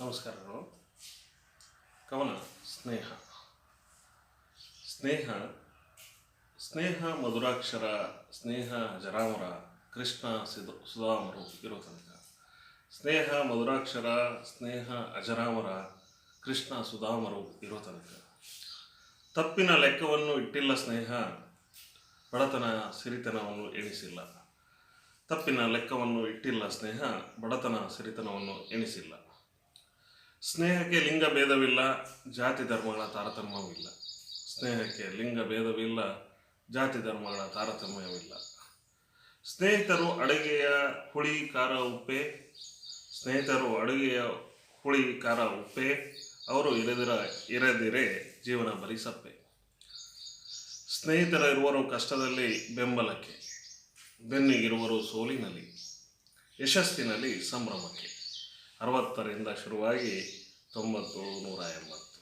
ನಮಸ್ಕಾರಗಳು ಕವನ, ಸ್ನೇಹ. ಸ್ನೇಹ ಸ್ನೇಹ ಮಧುರಾಕ್ಷರ, ಸ್ನೇಹ ಜರಾಮರ, ಕೃಷ್ಣ ಸಿದು, ಸುಧಾಮರು ಇರೋ ತನಕ. ಸ್ನೇಹ ಮಧುರಾಕ್ಷರ, ಸ್ನೇಹ ಅಜರಾಮರ, ಕೃಷ್ಣ ಸುಧಾಮರು ಇರೋ ತನಕ. ತಪ್ಪಿನ ಲೆಕ್ಕವನ್ನು ಇಟ್ಟಿಲ್ಲ ಸ್ನೇಹ, ಬಡತನ ಸಿರಿತನವನ್ನು ಎಣಿಸಿಲ್ಲ. ತಪ್ಪಿನ ಲೆಕ್ಕವನ್ನು ಇಟ್ಟಿಲ್ಲ ಸ್ನೇಹ, ಬಡತನ ಸಿರಿತನವನ್ನು ಎಣಿಸಿಲ್ಲ. ಸ್ನೇಹಕ್ಕೆ ಲಿಂಗ ಭೇದವಿಲ್ಲ, ಜಾತಿ ಧರ್ಮಗಳ ತಾರತಮ್ಯವಿಲ್ಲ ಸ್ನೇಹಕ್ಕೆ ಲಿಂಗ ಭೇದವಿಲ್ಲ, ಜಾತಿ ಧರ್ಮಗಳ ತಾರತಮ್ಯವಿಲ್ಲ ಸ್ನೇಹಿತರು ಅಡುಗೆಯ ಹುಳಿ, ಖಾರ, ಉಪ್ಪೆ. ಸ್ನೇಹಿತರು ಅಡುಗೆಯ ಹುಳಿ, ಖಾರ, ಉಪ್ಪೆ. ಅವರು ಇರದಿರ, ಇರದಿರೆ ಜೀವನ ಬರೀ ಸಪ್ಪೆ. ಸ್ನೇಹಿತರ ಇರುವರು ಕಷ್ಟದಲ್ಲಿ ಬೆಂಬಲಕ್ಕೆ, ಬೆನ್ನಿಗಿರುವರು ಸೋಲಿನಲ್ಲಿ, ಯಶಸ್ಸಿನಲ್ಲಿ ಸಂಭ್ರಮಕ್ಕೆ. ಅರವತ್ತರಿಂದ ಶುರುವಾಗಿ ತೊಂಬತ್ತು, ನೂರ ಎಂಬತ್ತು.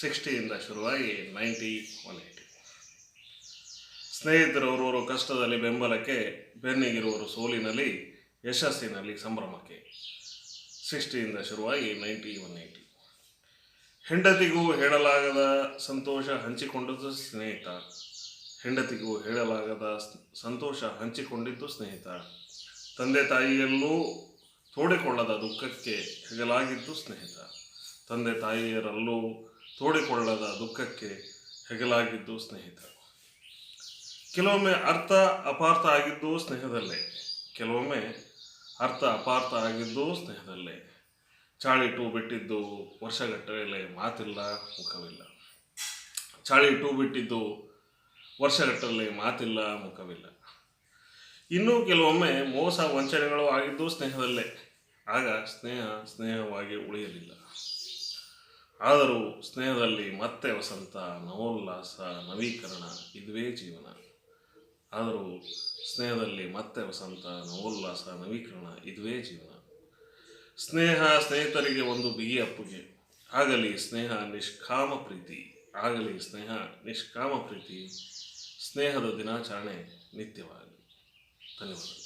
ಸಿಕ್ಸ್ಟಿಯಿಂದ ಶುರುವಾಗಿ ನೈಂಟಿ ಒನ್ ಏಯ್ಟಿ ಸ್ನೇಹಿತರವರವರು ಕಷ್ಟದಲ್ಲಿ, ಬೆಂಬಲಕ್ಕೆ ಬೆನ್ನಿಗಿರುವರು ಸೋಲಿನಲ್ಲಿ, ಯಶಸ್ಸಿನಲ್ಲಿ ಸಂಭ್ರಮಕ್ಕೆ. ಸಿಕ್ಸ್ಟಿಯಿಂದ ಶುರುವಾಗಿ ನೈಂಟಿ ಒನ್ ಏಯ್ಟಿ ಹೆಂಡತಿಗೂ ಹೇಳಲಾಗದ ಸಂತೋಷ ಹಂಚಿಕೊಂಡದ್ದು ಸ್ನೇಹಿತ. ಹೆಂಡತಿಗೂ ಹೇಳಲಾಗದ ಸಂತೋಷ ಹಂಚಿಕೊಂಡಿದ್ದು ಸ್ನೇಹಿತ. ತಂದೆ ತಾಯಿಯಲ್ಲೂ ತೋಡಿಕೊಳ್ಳದ ದುಃಖಕ್ಕೆ ಹೆಗಲಾಗಿದ್ದು ಸ್ನೇಹಿತ. ತಂದೆ ತಾಯಿಯರಲ್ಲೂ ತೋಡಿಕೊಳ್ಳದ ದುಃಖಕ್ಕೆ ಹೆಗಲಾಗಿದ್ದು ಸ್ನೇಹಿತ. ಕೆಲವೊಮ್ಮೆ ಅರ್ಥ ಅಪಾರ್ಥ ಆಗಿದ್ದು ಸ್ನೇಹದಲ್ಲೇ. ಕೆಲವೊಮ್ಮೆ ಅರ್ಥ ಅಪಾರ್ಥ ಆಗಿದ್ದು ಸ್ನೇಹದಲ್ಲೇ. ಚಾಳಿಟು ಬಿಟ್ಟಿದ್ದು ವರ್ಷಗಟ್ಟಲೆ ಮಾತಿಲ್ಲ, ಮುಖವಿಲ್ಲ. ಚಾಳಿಟು ಬಿಟ್ಟಿದ್ದು ವರ್ಷಗಟ್ಟಲೆ ಮಾತಿಲ್ಲ, ಮುಖವಿಲ್ಲ. ಇನ್ನೂ ಕೆಲವೊಮ್ಮೆ ಮೋಸ ವಂಚನೆಗಳು ಆಗಿದ್ದು ಸ್ನೇಹದಲ್ಲೇ. ಆಗ ಸ್ನೇಹ ಸ್ನೇಹವಾಗಿ ಉಳಿಯಲಿಲ್ಲ. ಆದರೂ ಸ್ನೇಹದಲ್ಲಿ ಮತ್ತೆ ವಸಂತ, ನವೋಲ್ಲಾಸ, ನವೀಕರಣ, ಇದುವೇ ಜೀವನ. ಆದರೂ ಸ್ನೇಹದಲ್ಲಿ ಮತ್ತೆ ವಸಂತ, ನವೋಲ್ಲಾಸ, ನವೀಕರಣ, ಇದುವೇ ಜೀವನ. ಸ್ನೇಹ ಸ್ನೇಹಿತರಿಗೆ ಒಂದು ಬಿಗಿ ಅಪ್ಪುಗೆ. ಆಗಲಿ ಸ್ನೇಹ ನಿಷ್ಕಾಮ ಪ್ರೀತಿ. ಆಗಲಿ ಸ್ನೇಹ ನಿಷ್ಕಾಮ ಪ್ರೀತಿ. ಸ್ನೇಹದ ದಿನಾಚರಣೆ ನಿತ್ಯವಾಗಲಿ धन्यवाद